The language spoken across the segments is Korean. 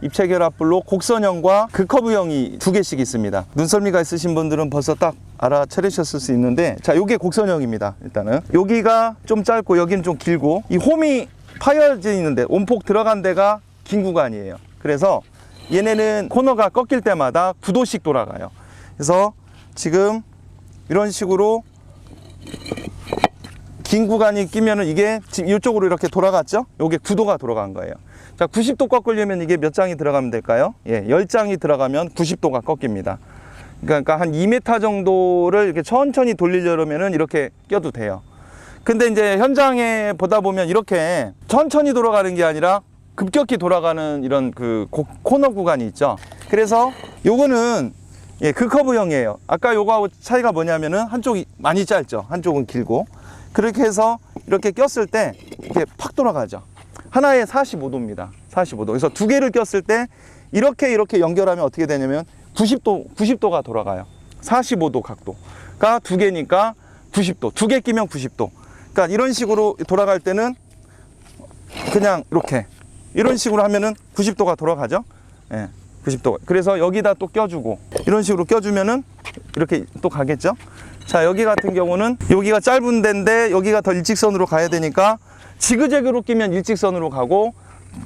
입체 결합불로 곡선형과 극커브형이 두 개씩 있습니다. 눈썰미가 있으신 분들은 벌써 딱 알아차리셨을 수 있는데 자, 요게 곡선형입니다. 일단은 여기가 좀 짧고 여기는 좀 길고 이 홈이 파여져 있는데 온폭 들어간 데가 긴 구간이에요. 그래서 얘네는 코너가 꺾일 때마다 9도씩 돌아가요. 그래서 지금 이런 식으로 긴 구간이 끼면은 이게 지금 이쪽으로 이렇게 돌아갔죠? 요게 9도가 돌아간 거예요. 자, 90도 꺾으려면 이게 몇 장이 들어가면 될까요? 예, 10장이 들어가면 90도가 꺾입니다. 그러니까 한 2m 정도를 이렇게 천천히 돌리려면은 이렇게 껴도 돼요. 근데 이제 현장에 보다 보면 이렇게 천천히 돌아가는 게 아니라 급격히 돌아가는 이런 그 고- 코너 구간이 있죠. 그래서 요거는 예, 극커브형이에요. 아까 요거하고 차이가 뭐냐면은 한쪽이 많이 짧죠. 한쪽은 길고. 그렇게 해서 이렇게 꼈을 때 이렇게 팍 돌아가죠. 하나에 45도입니다. 45도. 그래서 두 개를 꼈을 때 이렇게 이렇게 연결하면 어떻게 되냐면 90도, 90도가 돌아가요. 45도 각도가 두 개니까 90도. 두 개 끼면 90도. 그러니까 이런 식으로 돌아갈 때는 그냥 이렇게 이런 식으로 하면은 90도가 돌아가죠. 예. 90도. 그래서 여기다 또 껴주고 이런 식으로 껴주면은 이렇게 또 가겠죠. 자 여기 같은 경우는 여기가 짧은 데인데 여기가 더 일직선으로 가야 되니까 지그재그로 끼면 일직선으로 가고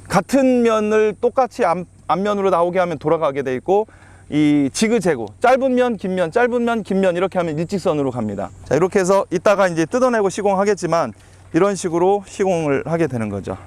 같은 면을 똑같이 앞, 앞면으로 나오게 하면 돌아가게 돼 있고 이 지그재그 짧은 면, 긴 면, 짧은 면, 긴 면 이렇게 하면 일직선으로 갑니다. 자 이렇게 해서 이따가 이제 뜯어내고 시공하겠지만 이런 식으로 시공을 하게 되는 거죠.